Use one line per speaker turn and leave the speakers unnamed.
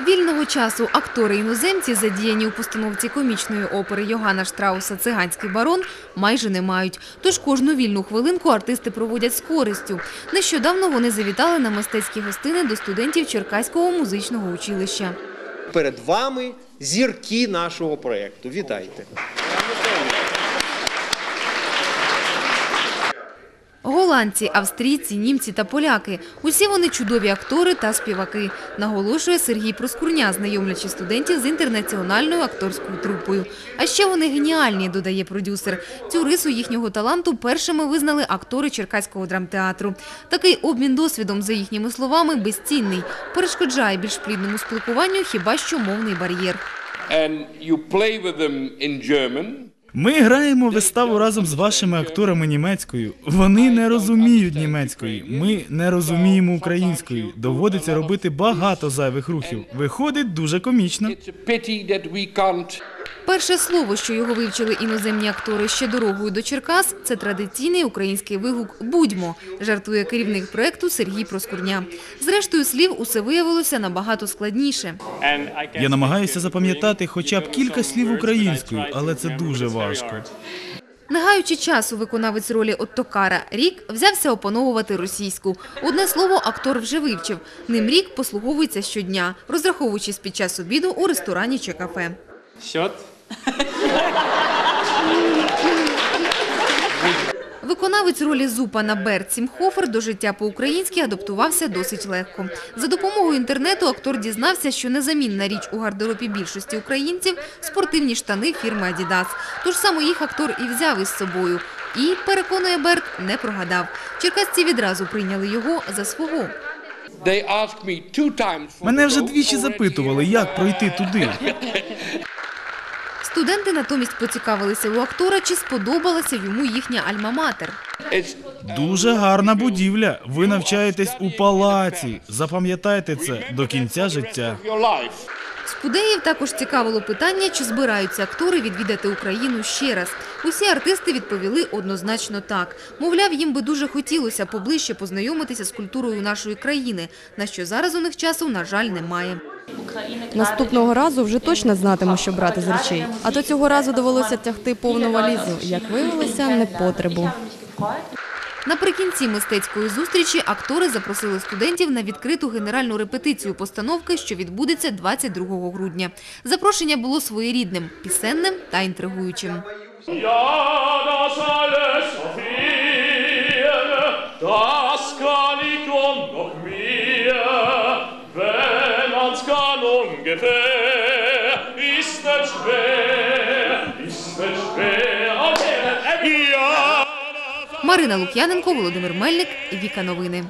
Вільного часу актори-іноземці, задіяні у постановці комічної опери Йогана Штрауса «Циганський барон» майже не мають. Тож кожну вільну хвилинку артисти проводять з користю. Нещодавно вони завітали на мистецькі гостини до студентів Черкаського музичного училища.
Перед вами зірки нашого проєкту. Вітайте.
Голландці, австрійці, німці та поляки – усі вони чудові актори та співаки, наголошує Сергій Проскурня, знайомлячи студентів з інтернаціональною акторською трупою. А ще вони геніальні, додає продюсер. Цю рису їхнього таланту першими визнали актори Черкаського драмтеатру. Такий обмін досвідом, за їхніми словами, безцінний. Перешкоджає більш плідному спілкуванню хіба що мовний бар'єр.
Ми граємо виставу разом з вашими акторами німецькою. Вони не розуміють німецької. Ми не розуміємо української. Доводиться робити багато зайвих рухів. Виходить дуже комічно.
Перше слово, що його вивчили іноземні актори ще дорогою до Черкас, це традиційний український вигук «Будьмо», жартує керівник проекту Сергій Проскурня. Зрештою слів усе виявилося набагато складніше.
Я намагаюся запам'ятати хоча б кілька слів українською, але це дуже важко.
Не гаючи часу, виконавець ролі Оттокара Рік взявся опановувати російську. Одне слово актор вже вивчив. Ним Рік послуговується щодня, розраховуючись під час обіду у ресторані чи кафе.
Счет?
Виконавець ролі Зупана Берт Сімхофер до життя по-українськи адаптувався досить легко. За допомогою інтернету актор дізнався, що незамінна річ у гардеробі більшості українців – спортивні штани фірми «Адідас». Тож саме їх актор і взяв із собою. І, переконує Берт, не прогадав. Черкасці відразу прийняли його за свого.
Мене вже двічі запитували, як пройти туди.
Студенти натомість поцікавилися у актора, чи сподобалася йому їхня альма-матер.
Дуже гарна будівля. Ви навчаєтесь у палаці. Запам'ятайте це до кінця життя.
your.
Спудеїв також цікавило питання, чи збираються актори відвідати Україну ще раз. Усі артисти відповіли однозначно так. Мовляв, їм би дуже хотілося поближче познайомитися з культурою нашої країни, на що зараз у них часу, на жаль, немає.
Наступного разу вже точно знатиму, що брати з речей. А то цього разу довелося тягти повну валізу. Як виявилося, не потребу.
Наприкінці мистецької зустрічі актори запросили студентів на відкриту генеральну репетицію постановки, що відбудеться 22 грудня. Запрошення було своєрідним, пісенним та інтригуючим.
Ja, das alles
Марина Лук'яненко, Володимир Мельник, Віка Новини.